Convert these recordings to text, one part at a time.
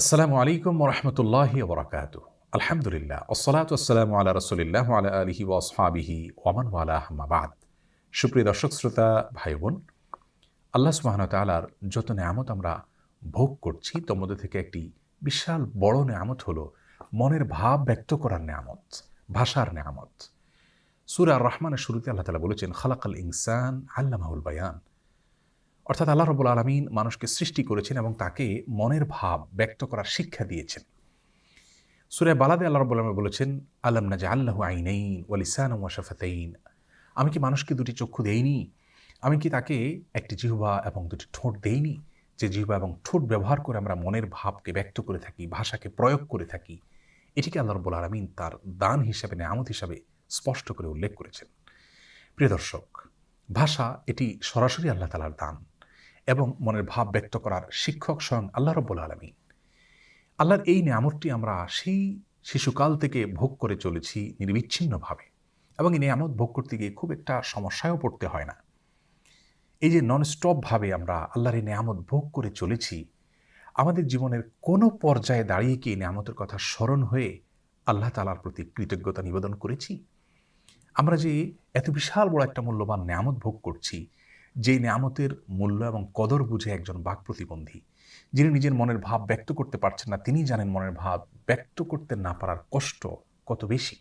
আসসালামু আলাইকুম ওরহমতুল্লাহি ওবরাকাতু। আলহামদুলিল্লাহ। ওসলাত আসসালামু আলা রসুলিল্লাহ আলা আলহি ওয়াসহাবিহি ওয়ামান ওয়ালা আহমাবাদ সুপ্রিয় দর্শক, শ্রোতা ভাই বোন আল্লাহ সুবাহন তালার যত নেয়ামত আমরা ভোগ করছি, তোর মধ্যে থেকে একটি বিশাল বড় নেয়ামত হলো মনের ভাব ব্যক্ত করার নেয়ামত, ভাষার নেয়ামত। সুরা রহমানের শুরুতে আল্লাহ তালা বলেছেন, খালাকাল ইনসান আল্লামাহুল বায়ান। অর্থাৎ আল্লাহ রবুল আলমিন মানুষকে সৃষ্টি করেছেন এবং তাকে মনের ভাব ব্যক্ত করার শিক্ষা দিয়েছেন। সুরে বালাদে আল্লাহ রবুল আলমী বলেছেন, আলম নাজা আল্লাহ আইনাইন ওয়ালিসান ওয়াশাফাতাইন আমি কি মানুষকে দুটি চক্ষু দেইনি? আমি কি তাকে একটি জিহ্বা এবং দুটি ঠোঁট দেইনি? যে জিহ্বা এবং ঠোঁট ব্যবহার করে আমরা মনের ভাবকে ব্যক্ত করে থাকি, ভাষাকে প্রয়োগ করে থাকি, এটিকে আল্লাহ রবুল আলমিন তার দান হিসাবে, নেয়ামত হিসাবে স্পষ্ট করে উল্লেখ করেছেন। প্রিয় দর্শক, ভাষা এটি সরাসরি আল্লাহ তালার দান। এবং মনের ভাব ব্যক্ত করার শিক্ষক স্বয়ং আল্লাহ রব্বুল আলমী আল্লাহর এই নিয়ামতটি আমরা সেই শিশুকাল থেকে ভোগ করে চলেছি নির্বিচ্ছিন্নভাবে এবং এই নিয়ামত ভোগ করতে গিয়ে খুব একটা সমস্যায়ও পড়তে হয় না। এই যে ননস্টপভাবে আমরা আল্লাহর এই নিয়ামত ভোগ করে চলেছি, আমাদের জীবনের কোনো পর্যায়ে দাঁড়িয়ে কি নিয়ামতের কথা স্মরণ হয়ে আল্লাহ তালার প্রতি কৃতজ্ঞতা নিবেদন করেছি? আমরা যে এত বিশাল বড় একটা মূল্যবান নিয়ামত ভোগ করছি যে নেয়ামতের মূল্য এবং কদর বুঝে একজন বাক প্রতিবন্ধী, যিনি নিজের মনের ভাব ব্যক্ত করতে পারছেন না, তিনি জানেন মনের ভাব ব্যক্ত করতে না পারার কষ্ট কত বেশি।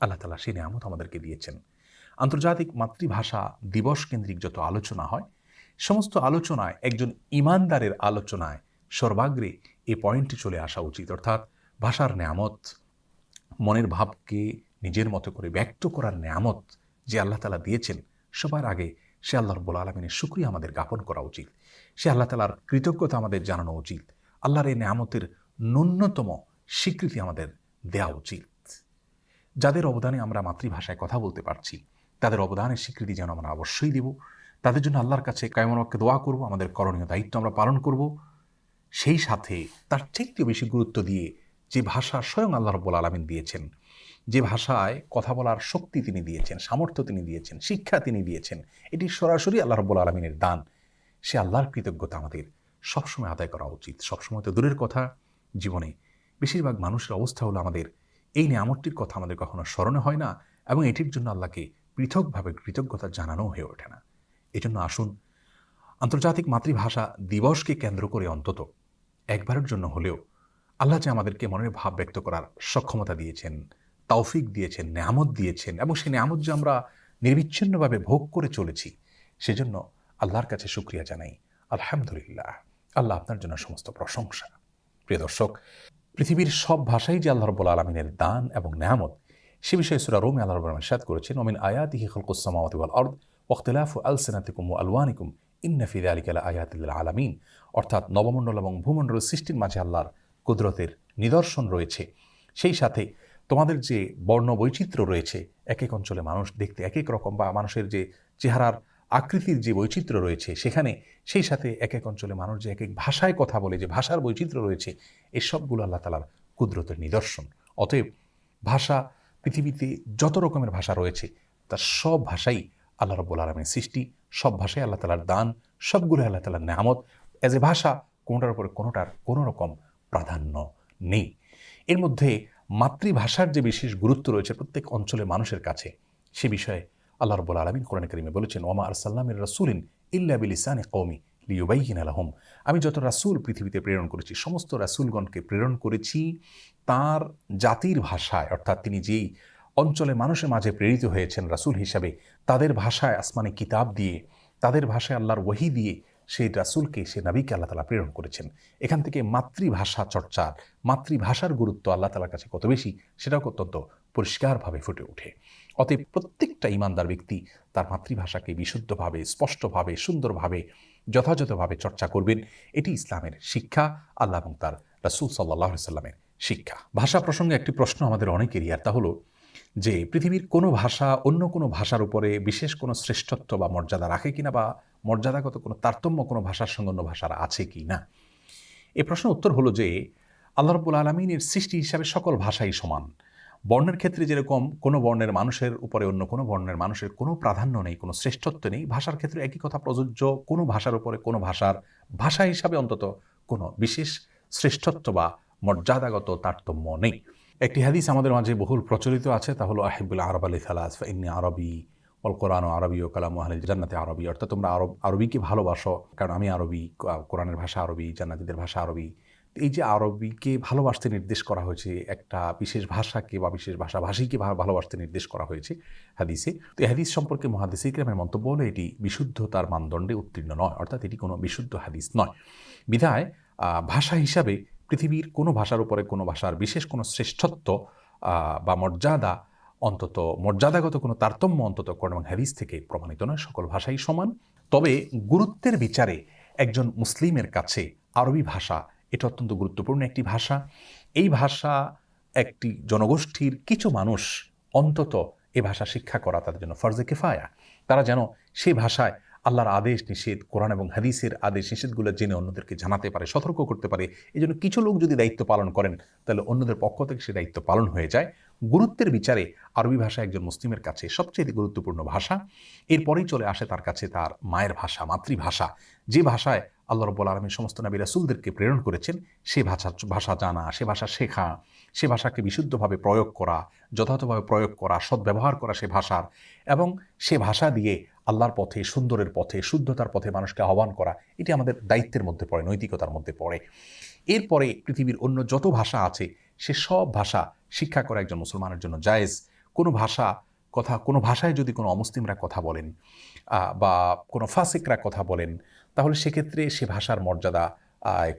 আল্লাহ তালা সেই নেয়ামত আমাদেরকে দিয়েছেন। আন্তর্জাতিক মাতৃভাষা দিবস কেন্দ্রিক যত আলোচনা হয়, সমস্ত আলোচনায় একজন ইমানদারের আলোচনায় সর্বাগ্রে এই পয়েন্টটি চলে আসা উচিত। অর্থাৎ ভাষার নেয়ামত, মনের ভাবকে নিজের মতো করে ব্যক্ত করার নেয়ামত যে আল্লাহ তালা দিয়েছেন, সবার আগে সে আল্লাহ রব্বুল আলমিনের সুক্রিয়া আমাদের জ্ঞাপন করা উচিত। সে আল্লাহ তালার কৃতজ্ঞতা আমাদের জানানো উচিত। আল্লাহর এই নেয়ামতের ন্যূনতম স্বীকৃতি আমাদের দেওয়া উচিত। যাদের অবদানে আমরা মাতৃভাষায় কথা বলতে পারছি, তাদের অবদানের স্বীকৃতি যেন আমরা অবশ্যই দেব। তাদের জন্য আল্লাহর কাছে কায়মনককে দোয়া করব, আমাদের করণীয় দায়িত্ব আমরা পালন করব। সেই সাথে তার চাইতেও বেশি গুরুত্ব দিয়ে যে ভাষা স্বয়ং আল্লাহ রব্বুল আলমিন দিয়েছেন যে ভাষায় কথা বলার শক্তি তিনি দিয়েছেন, সামর্থ্য তিনি দিয়েছেন, শিক্ষা তিনি দিয়েছেন, এটি সরাসরি আল্লাহ রব্বুল আলমিনের দান। সে আল্লাহর কৃতজ্ঞতা আমাদের সবসময় আদায় করা উচিত, সবসময় তো দূরের কথা। জীবনে বেশিরভাগ মানুষের অবস্থা হলো আমাদের, এই নিয়ামতটির কথা আমাদের কখনো স্মরণে হয় না এবং এটির জন্য আল্লাহকে পৃথকভাবে কৃতজ্ঞতা জানানো হয়ে ওঠে না। এজন্য আসুন, আন্তর্জাতিক মাতৃভাষা দিবসকে কেন্দ্র করে অন্তত একবারের জন্য হলেও আল্লাহ যে আমাদেরকে মনের ভাব ব্যক্ত করার সক্ষমতা দিয়েছেন তৌফিক দিয়েছেন, নেয়ামত দিয়েছেন এবং সেই নেয়ামত যে আমরা নির্বিচ্ছিন্নভাবে ভোগ করে চলেছি, সেজন্য আল্লাহর কাছে শুক্রিয়া জানাই। আলহামদুলিল্লাহ। আল্লাহ আপনার জন্য সমস্ত প্রশংসা। প্রিয় দর্শক, পৃথিবীর সব ভাষাই যে আল্লাহ রব্বুল আলমিনের দান এবং নেয়ামত, সে বিষয়ে সুরা রোমে আল্লাহ রব্বুল সাদ করেছেন ওমিন আয়াতিহি খলকুসামাওয়াতি ওয়াল আরদ ওয়াখতিলাফু আলসিনাতিকুম ও আলওয়ানিকুম ইন্নাফিদ আলিকাল আয়াতুল্লাহ আলামিন। অর্থাৎ নবমণ্ডল এবং ভূমণ্ডল সৃষ্টির মাঝে আল্লাহর কুদরতের নিদর্শন রয়েছে। সেই সাথে তোমাদের যে বর্ণ বৈচিত্র্য রয়েছে, এক এক অঞ্চলে মানুষ দেখতে এক এক রকম বা মানুষের যে চেহারার আকৃতির যে বৈচিত্র্য রয়েছে, সেখানে সেই সাথে এক এক অঞ্চলে মানুষ যে এক এক ভাষায় কথা বলে, যে ভাষার বৈচিত্র্য রয়েছে, এসবগুলো আল্লাহ তালার কুদরতের নিদর্শন। অতএব ভাষা, পৃথিবীতে যত রকমের ভাষা রয়েছে, তার সব ভাষাই আল্লাহ রব্বুল আলমের সৃষ্টি, সব ভাষাই আল্লাহ তালার দান সবগুলো আল্লাহ তালার নামত অ্যাজ এ ভাষা কোনোটার উপরে কোনোটার কোনো রকম প্রাধান্য নেই। এর মধ্যে মাতৃভাষার যে বিশেষ গুরুত্ব রয়েছে প্রত্যেক অঞ্চলের মানুষের কাছে, সে বিষয়ে আল্লাহ রব্বুল আলমিন কোরআন করিমে বলেছেন ওমা আরসাল্লামের রাসুলিন ইল্লা বিলিসানে কৌমি লিউবাইহিন আলহম আমি যত রাসুল পৃথিবীতে প্রেরণ করেছি, সমস্ত রাসুলগণকে প্রেরণ করেছি তার জাতির ভাষায়, অর্থাৎ তিনি যেই অঞ্চলে মানুষের মাঝে প্রেরিত হয়েছেন রাসুল হিসাবে, তাদের ভাষায় আসমানি কিতাব দিয়ে, তাদের ভাষায় আল্লাহর ওহি দিয়ে সেই রাসুলকে সে নাবিকে আল্লাহ তালা প্রেরণ করেছেন। এখান থেকে মাতৃভাষা চর্চার মাতৃভাষার গুরুত্ব আল্লাহ তালার কাছে কত বেশি, সেটাও অত্যন্ত পরিষ্কারভাবে ফুটে ওঠে। অতএব প্রত্যেকটা ইমানদার ব্যক্তি তার মাতৃভাষাকে বিশুদ্ধভাবে, স্পষ্টভাবে, সুন্দরভাবে, যথাযথভাবে চর্চা করবেন। এটি ইসলামের শিক্ষা, আল্লাহ এবং তার রাসুল সাল্লাহ সাল্লামের শিক্ষা। ভাষা প্রসঙ্গে একটি প্রশ্ন আমাদের অনেকেরই, আর তা হলো যে পৃথিবীর কোনো ভাষা অন্য কোনো ভাষার উপরে বিশেষ কোনো শ্রেষ্ঠত্ব বা মর্যাদা রাখে কিনা বা মর্যাদাগত কোনো তারতম্য কোনো ভাষার সঙ্গে অন্য ভাষার আছে কি না এ প্রশ্ন উত্তর হলো যে, আল্লাহ রব্বুল আলমিনের সৃষ্টি হিসাবে সকল ভাষাই সমান। বর্ণের ক্ষেত্রে যেরকম কোনো বর্ণের মানুষের উপরে অন্য কোনো বর্ণের মানুষের কোনো প্রাধান্য নেই, কোনো শ্রেষ্ঠত্ব নেই, ভাষার ক্ষেত্রে একই কথা প্রযোজ্য কোনো ভাষার উপরে কোনো ভাষার ভাষা হিসাবে অন্তত কোনো বিশেষ শ্রেষ্ঠত্ব বা মর্যাদাগত তারতম্য নেই। একটি হাদিস আমাদের মাঝে বহুল প্রচলিত আছে, তা হলো আহিবুল আরব আলী সালাস ইন্নি আরবি অল কোরআন আরবি ও কালাম আহলি জান্নাতে আরবি। অর্থাৎ তোমরা আরব, আরবিকে ভালোবাসো, কারণ আমি আরবি কোরআনের ভাষা আরবি, জান্নাতিদের ভাষা আরবি। এই যে আরবিকে ভালোবাসতে নির্দেশ করা হয়েছে, একটা বিশেষ ভাষাকে বা বিশেষ ভাষাভাষীকে ভালোবাসতে নির্দেশ করা হয়েছে হাদিসে, তো এই হাদিস সম্পর্কে মহাদিস ইকরামের মন্তব্য হলো, এটি বিশুদ্ধতার মানদণ্ডে উত্তীর্ণ নয়, অর্থাৎ এটি কোনো বিশুদ্ধ হাদিস নয়। বিধায় ভাষা হিসাবে পৃথিবীর কোনো ভাষার উপরে কোনো ভাষার বিশেষ কোনো শ্রেষ্ঠত্ব বা মর্যাদা অন্তত, মর্যাদাগত কোনো তারতম্য অন্তত কোরআন হাদিস থেকে প্রমাণিত নয়। সকল ভাষাই সমান। তবে গুরুত্বের বিচারে একজন মুসলিমের কাছে আরবি ভাষা, এটা অত্যন্ত গুরুত্বপূর্ণ একটি ভাষা। এই ভাষা একটি জনগোষ্ঠীর কিছু মানুষ অন্তত এ ভাষা শিক্ষা করা তাদের জন্য ফরজে কেফায়া। তারা যেন সেই ভাষায় আল্লাহর আদেশ নিষেধ, কোরআন এবং হাদিসের আদেশ নিষেধগুলো জেনে অন্যদেরকে জানাতে পারে, সতর্ক করতে পারে। এই জন্য কিছু লোক যদি দায়িত্ব পালন করেন, তাহলে অন্যদের পক্ষ থেকে সে দায়িত্ব পালন হয়ে যায়। গুরুত্বের বিচারে আরবি ভাষা একজন মুসলিমের কাছে সবচেয়ে গুরুত্বপূর্ণ ভাষা, এরপরেই চলে আসে তার কাছে তার মায়ের ভাষা, মাতৃভাষা। যে ভাষায় আল্লাহ রব্বুল আলমীর সমস্ত নবী রাসুলদেরকে প্রেরণ করেছেন, সে ভাষা ভাষা জানা, সে ভাষা শেখা, সে ভাষাকে বিশুদ্ধভাবে প্রয়োগ করা, যথাযথভাবে প্রয়োগ করা, সদ্ব্যবহার করা সে ভাষার এবং সে ভাষা দিয়ে আল্লাহর পথে, সুন্দরের পথে, শুদ্ধতার পথে মানুষকে আহ্বান করা, এটি আমাদের দায়িত্বের মধ্যে পড়ে, নৈতিকতার মধ্যে পড়ে। এরপরে পৃথিবীর অন্য যত ভাষা আছে, সে সব ভাষা শিক্ষা করা একজন মুসলমানের জন্য জায়েজ। কোনো ভাষা কথা, কোনো ভাষায় যদি কোনো অমুসলিমরা কথা বলেন বা কোনো ফাসিকরা কথা বলেন, তাহলে সেক্ষেত্রে সে ভাষার মর্যাদা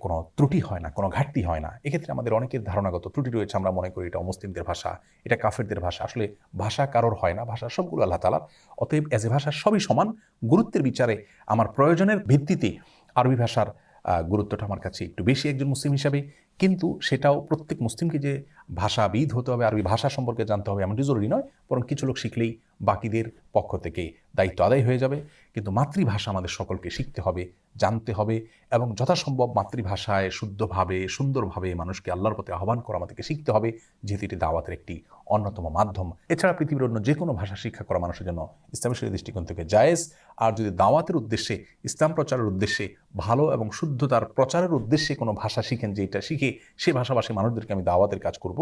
কোনো ত্রুটি হয় না, কোনো ঘাটতি হয় না। এক্ষেত্রে আমাদের অনেকের ধারণাগত ত্রুটি রয়েছে। আমরা মনে করি এটা মুসলিমদের ভাষা, এটা কাফেরদের ভাষা। আসলে ভাষা কারোর হয় না, ভাষা সবগুলো আল্লাহ তালার অতএব এজ এ ভাষা সবই সমান। গুরুত্বের বিচারে আমার প্রয়োজনের ভিত্তিতে আরবি ভাষার গুরুত্বটা আমার কাছে একটু বেশি একজন মুসলিম হিসাবে। কিন্তু সেটাও প্রত্যেক মুসলিমকে যে ভাষাবিদ হতে হবে, আরবি ভাষা সম্পর্কে জানতে হবে, এমনটি জরুরি নয়, বরং কিছু লোক শিখলেই বাকিদের পক্ষ থেকে দায়িত্ব আদায় হয়ে যাবে। কিন্তু মাতৃভাষা আমাদের সকলকে শিখতে হবে, জানতে হবে এবং যথাসম্ভব মাতৃভাষায় শুদ্ধভাবে, সুন্দরভাবে মানুষকে আল্লাহর পথে আহ্বান করা আমাদেরকে শিখতে হবে, যেহেতু এটি দাওয়াতের একটি অন্যতম মাধ্যম। এছাড়া পৃথিবীর অন্য যে কোনো ভাষা শিক্ষা করা মানুষের জন্য ইসলামের সেই দৃষ্টিকোণ থেকে জায়েজ। আর যদি দাওয়াতের উদ্দেশ্যে, ইসলাম প্রচারের উদ্দেশ্যে, ভালো এবং শুদ্ধতার প্রচারের উদ্দেশ্যে কোনো ভাষা শিখেন যেটা শিখে, সে ভাষাভাষী মানুষদেরকে আমি দাওয়াতের কাজ করব।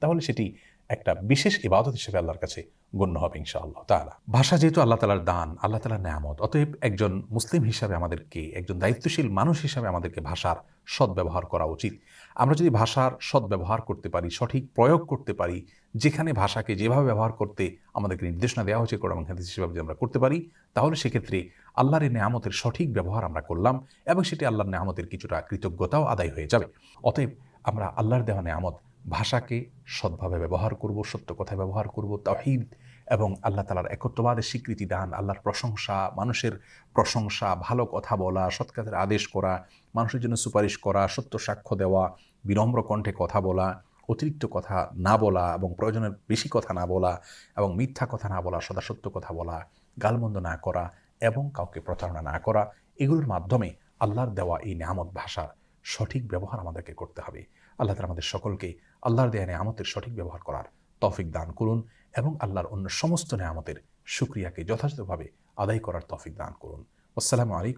তাহলে সেটি একটা বিশেষ ইবাদত হিসেবে আল্লাহর কাছে গণ্য হবে ইনশাআল্লাহ তালা ভাষা যেহেতু আল্লাহ তালার দান, আল্লাহ তালার নেয়ামত, অতএব একজন মুসলিম হিসাবে আমাদেরকে, একজন দায়িত্বশীল মানুষ হিসাবে আমাদেরকে ভাষার সদ্ব্যবহার করা উচিত। আমরা যদি ভাষার সদ্ব্যবহার করতে পারি, সঠিক প্রয়োগ করতে পারি, যেখানে ভাষাকে যেভাবে ব্যবহার করতে আমাদেরকে নির্দেশনা দেওয়া হয়েছে, কোরআন হাদিস হিসেবে যদি আমরা করতে পারি, তাহলে সেক্ষেত্রে আল্লাহর এই নেয়ামতের সঠিক ব্যবহার আমরা করলাম এবং সেটি আল্লাহর নেয়ামতের কিছুটা কৃতজ্ঞতাও আদায় হয়ে যাবে। অতএব আমরা আল্লাহর দেওয়া নেয়ামত ভাষাকে সৎভাবে ব্যবহার করব, সত্য কথায় ব্যবহার করব তাহিদ এবং আল্লাহ তালার একত্ববাদের স্বীকৃতি দান, আল্লাহর প্রশংসা, মানুষের প্রশংসা, ভালো কথা বলা সৎকাজের আদেশ করা, মানুষের জন্য সুপারিশ করা, সত্য সাক্ষ্য দেওয়া, বিনম্র কণ্ঠে কথা বলা, অতিরিক্ত কথা না বলা এবং প্রয়োজনের বেশি কথা না বলা এবং মিথ্যা কথা না বলা, সদা সত্য কথা বলা, গালমন্দ না করা এবং কাউকে প্রতারণা না করা, এগুলোর মাধ্যমে আল্লাহর দেওয়া এই নামত ভাষার সঠিক ব্যবহার আমাদেরকে করতে হবে। আল্লাহ তালা আমাদের সকলকে আল্লাহর দেয়া নেয়ামতের সঠিক ব্যবহার করার তফিক দান করুন এবং আল্লাহর অন্য সমস্ত নেয়ামতের সুক্রিয়াকে যথাযথভাবে আদায় করার তফিক দান করুন। আসসালামু আলাইকুম।